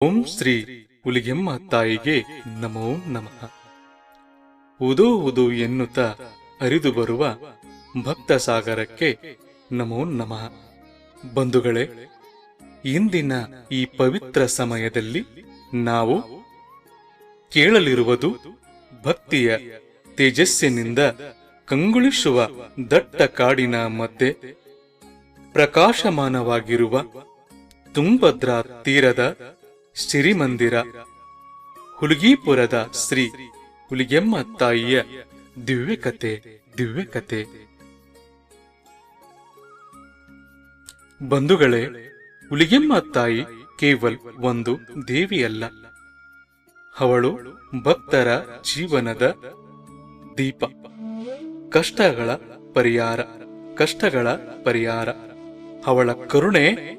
ಓಂ ಶ್ರೀ ಹುಲಿಗೆಮ್ಮ ತಾಯಿಗೆ ನಮೋ ನಮಃ. ಉದೋ ಉದು ಎನ್ನುತ್ತ ಹರಿದು ಬರುವ ಭಕ್ತ ಸಾಗರಕ್ಕೆ ನಮೋ ನಮಃ. ಬಂಧುಗಳೇ, ಇಂದಿನ ಈ ಪವಿತ್ರ ಸಮಯದಲ್ಲಿ ನಾವು ಕೇಳಲಿರುವುದು ಭಕ್ತಿಯ ತೇಜಸ್ಸಿನಿಂದ ಕಂಗೊಳಿಸುವ ದಟ್ಟ ಕಾಡಿನ ಮಧ್ಯೆ ಪ್ರಕಾಶಮಾನವಾಗಿರುವ ತುಂಗಭದ್ರಾ ತೀರದ ಸಿರಿಮಂದಿರ. ಹುಲಿಗೀಪುರದ ಶ್ರೀ ಹುಲಿಗೆಮ್ಮ ತಾಯಿಯ ದಿವ್ಯ ಕತೆ ದಿವ್ಯ ಕತೆ ಬಂಧುಗಳೇ ಹುಲಿಗೆಮ್ಮ ತಾಯಿ ಕೇವಲ ಒಂದು ದೇವಿಯಲ್ಲ. ಅವಳು ಭಕ್ತರ ಜೀವನದ ದೀಪ. ಕಷ್ಟಗಳ ಪರಿಹಾರ ಕಷ್ಟಗಳ ಪರಿಹಾರ. ಅವಳ ಕರುಣೆ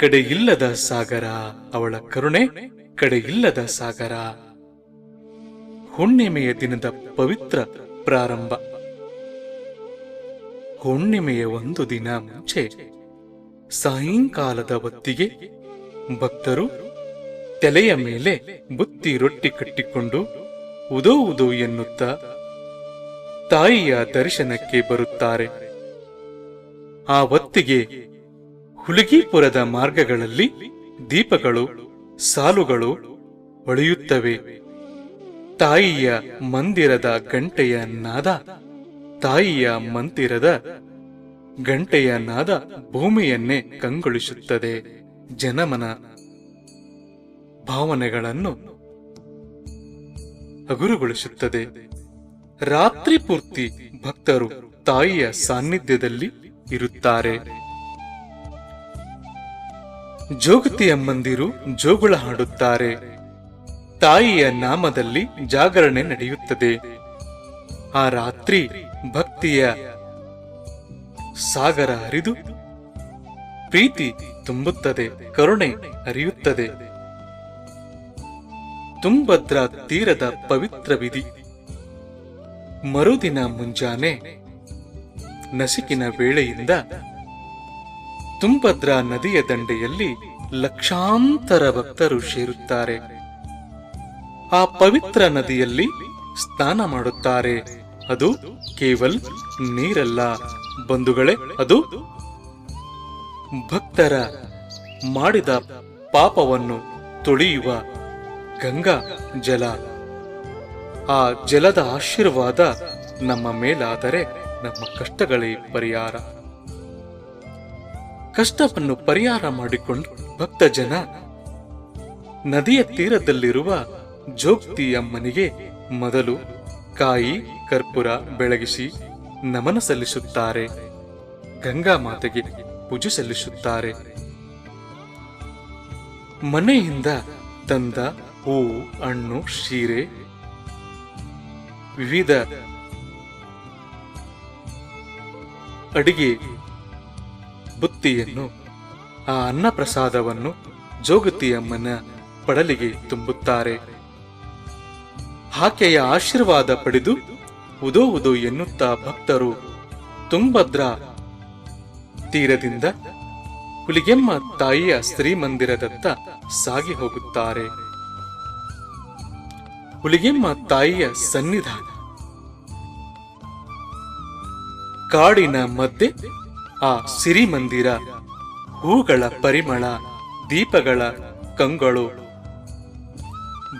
ಕಡೆಯಿಲ್ಲದ ಸಾಗರ, ಅವಳ ಕರುಣೆ ಕಡೆಯಿಲ್ಲದ ಸಾಗರ. ಹುಣ್ಣಿಮೆಯ ದಿನದ ಪವಿತ್ರ ಪ್ರಾರಂಭ. ಹುಣ್ಣಿಮೆಯ ಒಂದು ದಿನ ಮುಂಚೆ ಸಾಯಂಕಾಲದ ಹೊತ್ತಿಗೆ ಭಕ್ತರು ತಲೆಯ ಮೇಲೆ ಬುತ್ತಿ ರೊಟ್ಟಿ ಕಟ್ಟಿಕೊಂಡು ಉದೋ ಉದೋ ಎನ್ನುತ್ತಾ ತಾಯಿಯ ದರ್ಶನಕ್ಕೆ ಬರುತ್ತಾರೆ. ಆ ಹೊತ್ತಿಗೆ ಹುಲಿಗಿಪುರದ ಮಾರ್ಗಗಳಲ್ಲಿ ದೀಪಗಳು, ಸಾಲುಗಳು ಹೊಳೆಯುತ್ತವೆ. ತಾಯಿಯ ಮಂದಿರದ ಗಂಟೆಯ ನಾದ, ತಾಯಿಯ ಮಂದಿರದ ಗಂಟೆಯ ನಾದ ಭೂಮಿಯನ್ನೇ ಕಂಗೊಳಿಸುತ್ತದೆ. ಜನಮನ ಭಾವನೆಗಳನ್ನು ಹಗುರುಗೊಳಿಸುತ್ತದೆ. ರಾತ್ರಿ ಪೂರ್ತಿ ಭಕ್ತರು ತಾಯಿಯ ಸಾನ್ನಿಧ್ಯದಲ್ಲಿ ಇರುತ್ತಾರೆ. ಜೋಗತಿ ಅಮ್ಮಂದಿರು ಜೋಗುಳ ಹಾಡುತ್ತಾರೆ. ತಾಯಿಯ ನಾಮದಲ್ಲಿ ಜಾಗರಣೆ ನಡೆಯುತ್ತದೆ. ಆ ರಾತ್ರಿ ಭಕ್ತಿಯ ಸಾಗರ ಹರಿದು ಪ್ರೀತಿ ತುಂಬುತ್ತದೆ, ಕರುಣೆ ಹರಿಯುತ್ತದೆ ತುಂಭದ್ರ ತೀರದ ಪವಿತ್ರ ವಿಧಿ. ಮರುದಿನ ಮುಂಜಾನೆ ನಸಿಕಿನ ವೇಳೆಯಿಂದ ತುಂಗಭದ್ರಾ ನದಿಯ ದಂಡೆಯಲ್ಲಿ ಲಕ್ಷಾಂತರ ಭಕ್ತರು ಸೇರುತ್ತಾರೆ. ಆ ಪವಿತ್ರ ನದಿಯಲ್ಲಿ ಸ್ನಾನ ಮಾಡುತ್ತಾರೆ. ಅದು ಕೇವಲ ನೀರಲ್ಲ. ಬಂಧುಗಳೇ, ಅದು ಭಕ್ತರ ಮಾಡಿದ ಪಾಪವನ್ನು ತೊಳೆಯುವ ಗಂಗಾ ಜಲ. ಆ ಜಲದ ಆಶೀರ್ವಾದ ನಮ್ಮ ಮೇಲಾದರೆ ನಮ್ಮ ಕಷ್ಟಗಳೇ ಪರಿಹಾರ. ಕಷ್ಟವನ್ನು ಪರಿಹಾರ ಮಾಡಿಕೊಂಡು ಭಕ್ತ ಜನ ನದಿಯ ತೀರದಲ್ಲಿರುವ ಜೋಗ್ತಿ ಅಮ್ಮನಿಗೆ ಮೊದಲು ಕಾಯಿ, ಕರ್ಪೂರ ಬೆಳಗಿಸಿ ನಮನ ಸಲ್ಲಿಸುತ್ತಾರೆ. ಗಂಗಾ ಮಾತೆಗೆ ಪೂಜೆ ಸಲ್ಲಿಸುತ್ತಾರೆ. ಮನೆಯಿಂದ ತಂದ ಹೂ ಹಣ್ಣು ಶೀರೆ ವಿವಿಧ ಅಡಿಗೆ ಬುತ್ತಿಯನ್ನು, ಆ ಅನ್ನ ಪ್ರಸಾದವನ್ನು ಜೋಗತಿಯಮ್ಮನ ಪಡಲಿಗೆ ತುಂಬುತ್ತಾರೆ. ಆಕೆಯ ಆಶೀರ್ವಾದ ಪಡೆದು ಉದೋ ಉದೋ ಎನ್ನುತ್ತಾ ಭಕ್ತರು ತುಂಗಭದ್ರಾ ತೀರದಿಂದ ಹುಲಿಗೆಮ್ಮ ತಾಯಿಯ ಶ್ರೀಮಂದಿರದತ್ತ ಸಾಗಿ ಹೋಗುತ್ತಾರೆ. ಹುಲಿಗೆಮ್ಮ ತಾಯಿಯ ಸನ್ನಿಧಾನ. ಕಾಡಿನ ಮಧ್ಯೆ ಆ ಸಿರಿಮಂದಿರ. ಹೂಗಳ ಪರಿಮಳ, ದೀಪಗಳ ಕಂಗಳು.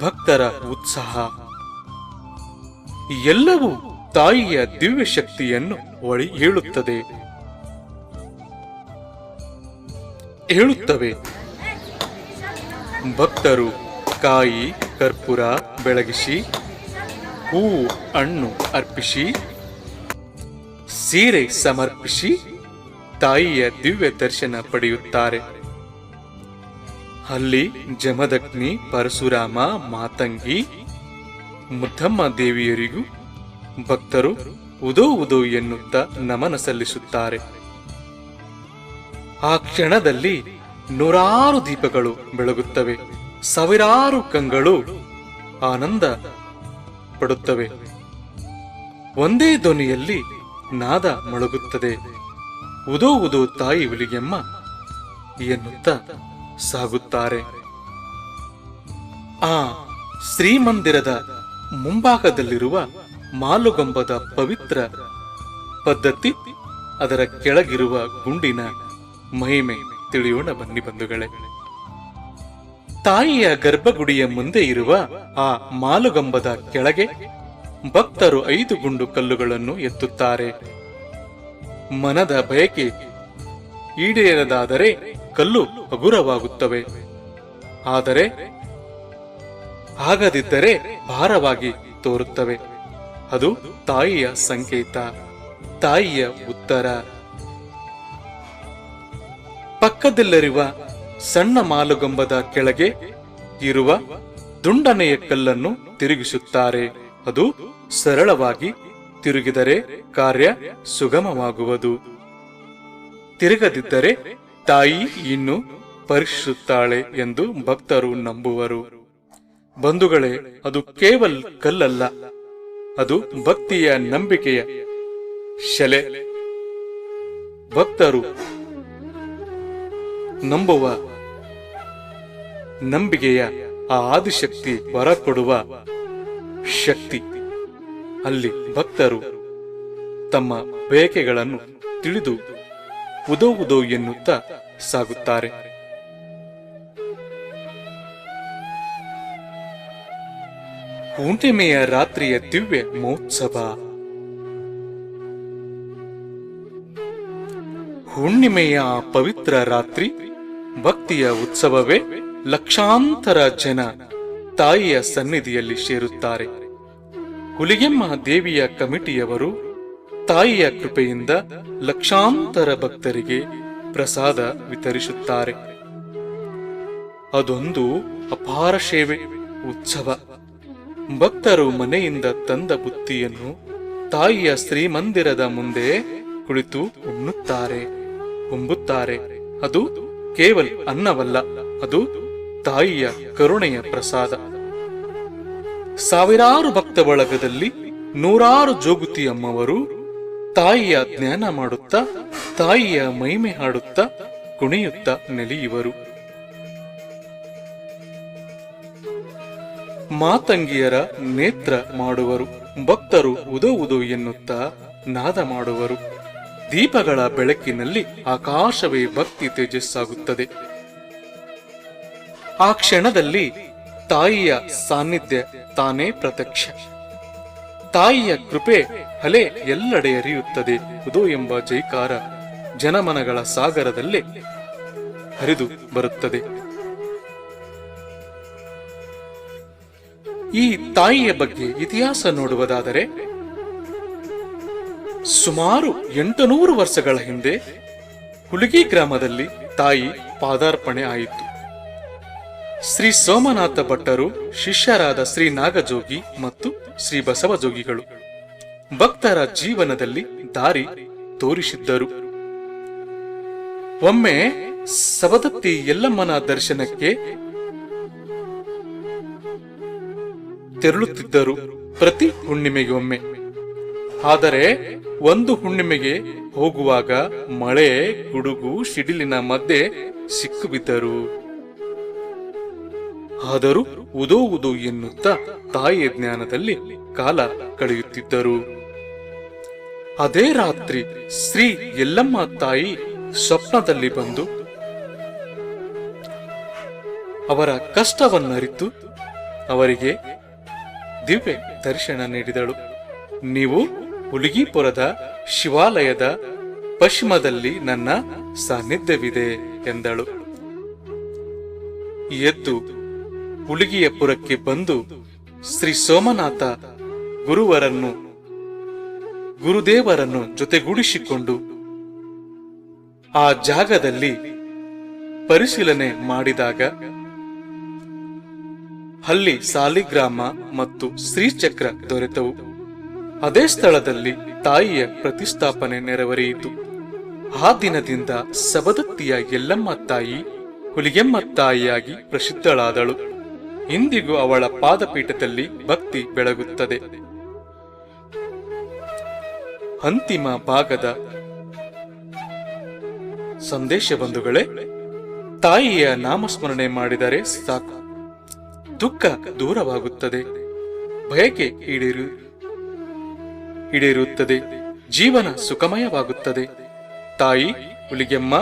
ಭಕ್ತರ ಉತ್ಸಾಹ. ಎಲ್ಲವೂ ತಾಯಿಯ ದಿವ್ಯ ಶಕ್ತಿಯನ್ನು ಒಳಿ ಹೇಳುತ್ತದೆ. ಹೇಳುತ್ತವೆ. ಭಕ್ತರು ಕಾಯಿ, ಕರ್ಪೂರ ಬೆಳಗಿಸಿ, ಹೂವು, ಹಣ್ಣು ಅರ್ಪಿಸಿ, ಸೀರೆ ಸಮರ್ಪಿಸಿ ತಾಯಿಯ ದಿವ್ಯ ದರ್ಶನ ಪಡೆಯುತ್ತಾರೆ. ಅಲ್ಲಿ ಜಮದಗ್ನಿ, ಪರಶುರಾಮ, ಮಾತಂಗಿ, ಮುದ್ದಮ್ಮ ದೇವಿಯರಿಗೂ ಭಕ್ತರು ಉದೋ ಉದೋ ಎನ್ನುತ್ತ ನಮನ ಸಲ್ಲಿಸುತ್ತಾರೆ. ಆ ಕ್ಷಣದಲ್ಲಿ ನೂರಾರು ದೀಪಗಳು ಬೆಳಗುತ್ತವೆ. ಸಾವಿರಾರು ಕಂಗಳು ಆನಂದ ಪಡುತ್ತವೆ. ಒಂದೇ ಧ್ವನಿಯಲ್ಲಿ ನಾದ ಮೊಳಗುತ್ತದೆ. ಉದೋ ಉದೋ ತಾಯಿ ಹುಲಿಗೆಮ್ಮ ಎನ್ನುತ್ತ ಸಾಗುತ್ತಾರೆ. ಆ ಶ್ರೀಮಂದಿರದ ಮುಂಭಾಗದಲ್ಲಿರುವ ಮಾಲುಗಂಬದ ಪವಿತ್ರ ಪದ್ಧತಿ ಅದರ ಕೆಳಗಿರುವ ಗುಂಡಿನ ಮಹಿಮೆ ತಿಳಿಯೋಣ ಬನ್ನಿ ಬಂಧುಗಳೇ. ತಾಯಿಯ ಗರ್ಭಗುಡಿಯ ಮುಂದೆ ಇರುವ ಆ ಮಾಲುಗಂಬದ ಕೆಳಗೆ ಭಕ್ತರು ಐದು ಗುಂಡು ಕಲ್ಲುಗಳನ್ನು ಎತ್ತುತ್ತಾರೆ. ಮನದ ಬಯಕೆ ಈಡೇರದಾದರೆ ಕಲ್ಲು ಹಗುರವಾಗುತ್ತವೆ. ಆದರೆ ಆಗದಿದ್ದರೆ ಭಾರವಾಗಿ ತೋರುತ್ತವೆ. ಅದು ತಾಯಿಯ ಸಂಕೇತ, ತಾಯಿಯ ಉತ್ತರ. ಪಕ್ಕದಲ್ಲಿರುವ ಸಣ್ಣ ಮಾಲುಗಂಬದ ಕೆಳಗೆ ಇರುವ ದುಂಡನೆಯ ಕಲ್ಲನ್ನು ತಿರುಗಿಸುತ್ತಾರೆ. ಅದು ಸರಳವಾಗಿ ತಿರುಗಿದರೆ ಕಾರ್ಯ ಸುಗಮವಾಗುವುದು. ತಿರುಗದಿದ್ದರೆ ತಾಯಿ ಇನ್ನು ಪರೀಕ್ಷಿಸುತ್ತಾಳೆ ಎಂದು ಭಕ್ತರು ನಂಬುವರು. ಬಂಧುಗಳೇ, ಅದು ಕೇವಲ ಕಲ್ಲಲ್ಲ, ಅದು ಭಕ್ತಿಯ ನಂಬಿಕೆಯ ಶಲೆ. ಭಕ್ತರು ನಂಬುವ ನಂಬಿಕೆಯ ಆ ಆದಿಶಕ್ತಿ ಹೊರಕೊಡುವ ಕೊಡುವ ಶಕ್ತಿ. ಅಲ್ಲಿ ಭಕ್ತರು ತಮ್ಮ ಬೇಕೆಗಳನ್ನು ತಿಳಿದು ಉದೋ ಉದೋ ಎನ್ನುತ್ತಾ ಸಾಗುತ್ತಾರೆ. ಹುಣ್ಣಿಮೆಯ ರಾತ್ರಿಯ ದಿವ್ಯ ಮಹೋತ್ಸವ. ಹುಣ್ಣಿಮೆಯ ಪವಿತ್ರ ರಾತ್ರಿ ಭಕ್ತಿಯ ಉತ್ಸವವೇ ಲಕ್ಷಾಂತರ ಜನ ತಾಯಿಯ ಸನ್ನಿಧಿಯಲ್ಲಿ ಸೇರುತ್ತಾರೆ. ಹುಲಿಗೆಮ್ಮ ದೇವಿಯ ಕಮಿಟಿಯವರು ತಾಯಿಯ ಕೃಪೆಯಿಂದ ಲಕ್ಷಾಂತರ ಭಕ್ತರಿಗೆ ಪ್ರಸಾದ ವಿತರಿಸುತ್ತಾರೆ. ಅದೊಂದು ಅಪಾರ ಸೇವೆ, ಉತ್ಸವ. ಭಕ್ತರು ಮನೆಯಿಂದ ತಂದ ಬುತ್ತಿಯನ್ನು ತಾಯಿಯ ಶ್ರೀಮಂದಿರದ ಮುಂದೆ ಕುಳಿತು ಉಣ್ಣುತ್ತಾರೆ ಉಂಬುತ್ತಾರೆ ಅದು ಕೇವಲ ಅನ್ನವಲ್ಲ, ಅದು ತಾಯಿಯ ಕರುಣೆಯ ಪ್ರಸಾದ. ಸಾವಿರಾರು ಭಕ್ತ ಬಳಗದಲ್ಲಿ ನೂರಾರು ಜೋಗುತಿ ಅಮ್ಮವರು ತಾಯಿಯ ಜ್ಞಾನ ಮಾಡುತ್ತಾ, ತಾಯಿಯ ಮಹಿಮೆ ಹಾಡುತ್ತಾ, ಕುಣಿಯುತ್ತಾ ನೆಲೆಯುವರು. ಮಾತಂಗಿಯರ ನೇತ್ರ ಮಾಡುವರು. ಭಕ್ತರು ಉದೋ ಉದೋ ಎನ್ನುತ್ತಾ ನಾದ ಮಾಡುವರು. ದೀಪಗಳ ಬೆಳಕಿನಲ್ಲಿ ಆಕಾಶವೇ ಭಕ್ತಿ ತೇಜಸ್ಸಾಗುತ್ತದೆ. ಆ ಕ್ಷಣದಲ್ಲಿ ತಾಯಿಯ ಸಾನ್ನಿಧ್ಯ ತಾನೇ ಪ್ರತ್ಯಕ್ಷ. ತಾಯಿಯ ಕೃಪೆ ಹಲೆ ಎಲ್ಲೆಡೆ ಹರಿಯುತ್ತದೆ. ಉದು ಎಂಬ ಜೈಕಾರ ಜನಮನಗಳ ಸಾಗರದಲ್ಲೇ ಹರಿದು ಬರುತ್ತದೆ. ಈ ತಾಯಿಯ ಬಗ್ಗೆ ಇತಿಹಾಸ ನೋಡುವುದಾದರೆ, ಸುಮಾರು ಎಂಟುನೂರು ವರ್ಷಗಳ ಹಿಂದೆ ಹುಲಿಗಿ ಗ್ರಾಮದಲ್ಲಿ ತಾಯಿ ಪಾದಾರ್ಪಣೆ ಆಯಿತು. ಶ್ರೀ ಸೋಮನಾಥ ಭಟ್ಟರು ಶಿಷ್ಯರಾದ ಶ್ರೀ ನಾಗಜೋಗಿ ಮತ್ತು ಶ್ರೀ ಬಸವಜೋಗಿಗಳು ಭಕ್ತರ ಜೀವನದಲ್ಲಿ ದಾರಿ ತೋರಿಸಿದ್ದರು. ಒಮ್ಮೆ ಸವದತ್ತಿ ಯಲ್ಲಮ್ಮನ ದರ್ಶನಕ್ಕೆ ತೆರಳುತ್ತಿದ್ದರು ಪ್ರತಿ ಹುಣ್ಣಿಮೆಗೆ ಒಮ್ಮೆ. ಆದರೆ ಒಂದು ಹುಣ್ಣಿಮೆಗೆ ಹೋಗುವಾಗ ಮಳೆ, ಗುಡುಗು, ಸಿಡಿಲಿನ ಮಧ್ಯೆ ಸಿಕ್ಕು ಬಿದ್ದರು ಆದರೂ ಉದೋ ಉದೋ ಎನ್ನುತ್ತಾ ತಾಯಿಯ ಜ್ಞಾನದಲ್ಲಿ ಕಾಲ ಕಳೆಯುತ್ತಿದ್ದರು. ಅದೇ ರಾತ್ರಿ ಶ್ರೀ ಎಲ್ಲಮ್ಮ ತಾಯಿ ಸ್ವಪ್ನದಲ್ಲಿ ಬಂದು ಅವರ ಕಷ್ಟವನ್ನರಿತು ಅವರಿಗೆ ದಿವ್ಯ ದರ್ಶನ ನೀಡಿದಳು. ನೀವು ಹುಲಿಗಿಪುರದ ಶಿವಾಲಯದ ಪಶ್ಚಿಮದಲ್ಲಿ ನನ್ನ ಸಾನ್ನಿಧ್ಯವಿದೆ ಎಂದಳು. ಎದ್ದು ಹುಲಿಗಿಯ ಪುರಕ್ಕೆ ಬಂದು ಶ್ರೀ ಸೋಮನಾಥ ಗುರುವರನ್ನು, ಗುರುದೇವರನ್ನು ಜೊತೆಗೂಡಿಸಿಕೊಂಡು ಆ ಜಾಗದಲ್ಲಿ ಪರಿಶೀಲನೆ ಮಾಡಿದಾಗ ಅಲ್ಲಿ ಸಾಲಿಗ್ರಾಮ ಮತ್ತು ಶ್ರೀಚಕ್ರ ದೊರೆತವು. ಅದೇ ಸ್ಥಳದಲ್ಲಿ ತಾಯಿಯ ಪ್ರತಿಷ್ಠಾಪನೆ ನೆರವೇರಿಯಿತು. ಆ ದಿನದಿಂದ ಸಬದತ್ತಿಯ ಎಲ್ಲಮ್ಮ ತಾಯಿ, ಹುಲಿಗೆಮ್ಮ ತಾಯಿಯಾಗಿ ಪ್ರಸಿದ್ಧಳಾದಳು. ಇಂದಿಗೂ ಅವಳ ಪಾದಪೀಠದಲ್ಲಿ ಭಕ್ತಿ ಬೆಳಗುತ್ತದೆ. ಅಂತಿಮ ಭಾಗದ ಸಂದೇಶ ಬಂಧುಗಳೇ, ತಾಯಿಯ ನಾಮಸ್ಮರಣೆ ಮಾಡಿದರೆ ಸಾಕು. ದುಃಖ ದೂರವಾಗುತ್ತದೆ. ಬಯಕೆ ಈಡೇರು, ಈಡೇರುತ್ತದೆ. ಜೀವನ ಸುಖಮಯವಾಗುತ್ತದೆ. ತಾಯಿ, ಹುಲಿಗೆಮ್ಮ,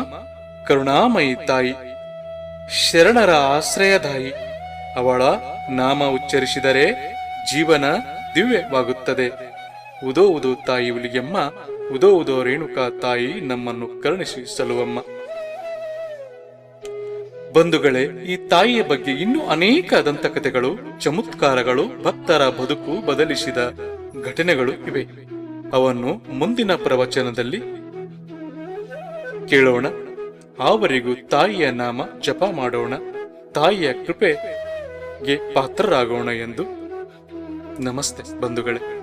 ಕರುಣಾಮಯಿ ತಾಯಿ, ಶರಣರ ಆಶ್ರಯದಾಯಿ. ಅವಳ ನಾಮ ಉಚ್ಚರಿಸಿದರೆ ಜೀವನ ದಿವ್ಯವಾಗುತ್ತದೆ. ಉದೋ ಉದೋ ತಾಯಿ ಹುಲಿಗೆಮ್ಮ, ಉದೋ ಉದೋ ರೇಣುಕಾ ತಾಯಿ ನಮ್ಮನ್ನು ಕರುಣಿಸಿ ಸಲುವಮ್ಮ ಬಂಧುಗಳೇ, ಈ ತಾಯಿಯ ಬಗ್ಗೆ ಇನ್ನೂ ಅನೇಕ ದಂತಕಥೆಗಳು ಚಮತ್ಕಾರಗಳು, ಭಕ್ತರ ಬದುಕು ಬದಲಿಸಿದ ಘಟನೆಗಳು ಇವೆ. ಅವನ್ನು ಮುಂದಿನ ಪ್ರವಚನದಲ್ಲಿ ಕೇಳೋಣ. ಆವರಿಗೂ ತಾಯಿಯ ನಾಮ ಜಪ ಮಾಡೋಣ. ತಾಯಿಯ ಕೃಪೆಗೆ ಪಾತ್ರರಾಗೋಣ ಎಂದು ನಮಸ್ತೆ ಬಂಧುಗಳೇ.